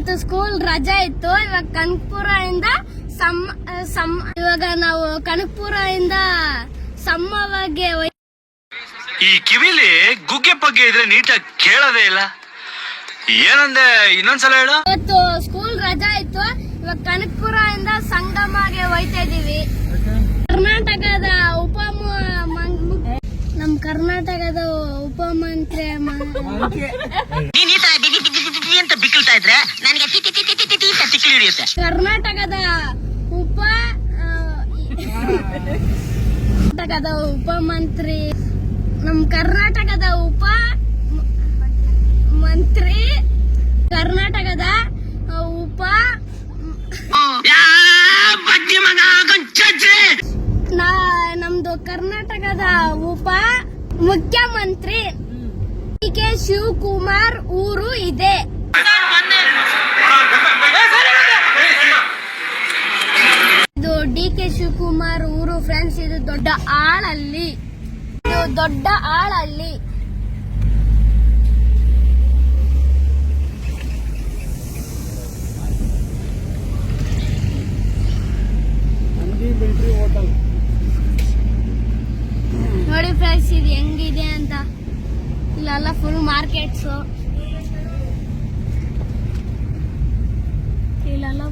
ಇವತ್ತು ಸ್ಕೂಲ್ ರಜಾ ಇತ್ತು. ಇವಾಗ ಕನಕಪುರ ಇಂದ ಸಮ್ ಸಮ್ ಇವಾಗ ನಾವು ಕನಕಪುರ ಇಂದ ಸಮ್ಮವಾಗಿ ಈ ಕಿವಿಲಿ ಗುಗ್ಗೆ ಪಗ್ಗೆ ಇದ್ರೆ ನೀಟಾಗಿ ಕೇಳೋದೇ ಇಲ್ಲ. ಏನಂದೆ ಇನ್ನೊಂದ್ಸಲ ಹೇಳು. ಇವತ್ತು ಸ್ಕೂಲ್ ರಜಾ ಇತ್ತು. ಇವಾಗ ಕನಕಪುರ ಇಂದ ಸಂಗಮಗೆ ಹೋಯ್ತಾ ಇದೀವಿ. ಕರ್ನಾಟಕದ ಉಪ ನಮ್ ಕರ್ನಾಟಕದ ಉಪಮಂತ್ರಿ ಬಿಕ್ಕಳ್ತಾ ಇದ್ರೆ ನನಗೆ ಟಿ ಟಿ ಟಿ ಟಿ ಟಿ ಟಿ ಅಂತ ತಿಕ್ಲಿ ಹಿಡಿಯುತ್ತೆ. ಕರ್ನಾಟಕದ ಉಪ ಕರ್ನಾಟಕದ ಉಪಮಂತ್ರಿ ನಮ್ ಕರ್ನಾಟಕದ ಉಪ ಮಂತ್ರಿ ಕರ್ನಾಟಕದ ಉಪ ನಮ್ದು ಕರ್ನಾಟಕದ ಉಪ ಮುಖ್ಯಮಂತ್ರಿ. ಕೆ ಶಿವಕುಮಾರ್ ಊರು ಇದೆ. ಇದು ಡಿ ಕೆ ಶಿವಕುಮಾರ್ ಊರು ಫ್ರೆಂಡ್ಸ್, ಇದು ದೊಡ್ಡ ಆಳಲ್ಲಿ. ಇದು ದೊಡ್ಡ ಆಳಲ್ಲಿ. ನೋಡಿ ಫ್ರೆಂಡ್ಸ್, ಇದು ಹೆಂಗಿದೆ ಅಂತ. ಇಲ್ಲೆಲ್ಲ ಫುಲ್ ಮಾರ್ಕೆಟ್ಸ್ ಇಲ್ಲೆಲ್ಲ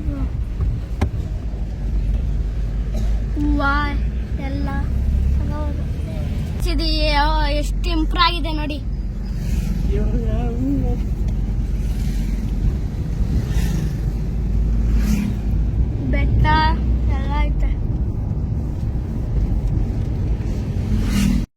ಹೂವ ಎಲ್ಲ ಎಷ್ಟು ಇಂಪ್ರೂವ್ ಆಗಿದೆ ನೋಡಿ.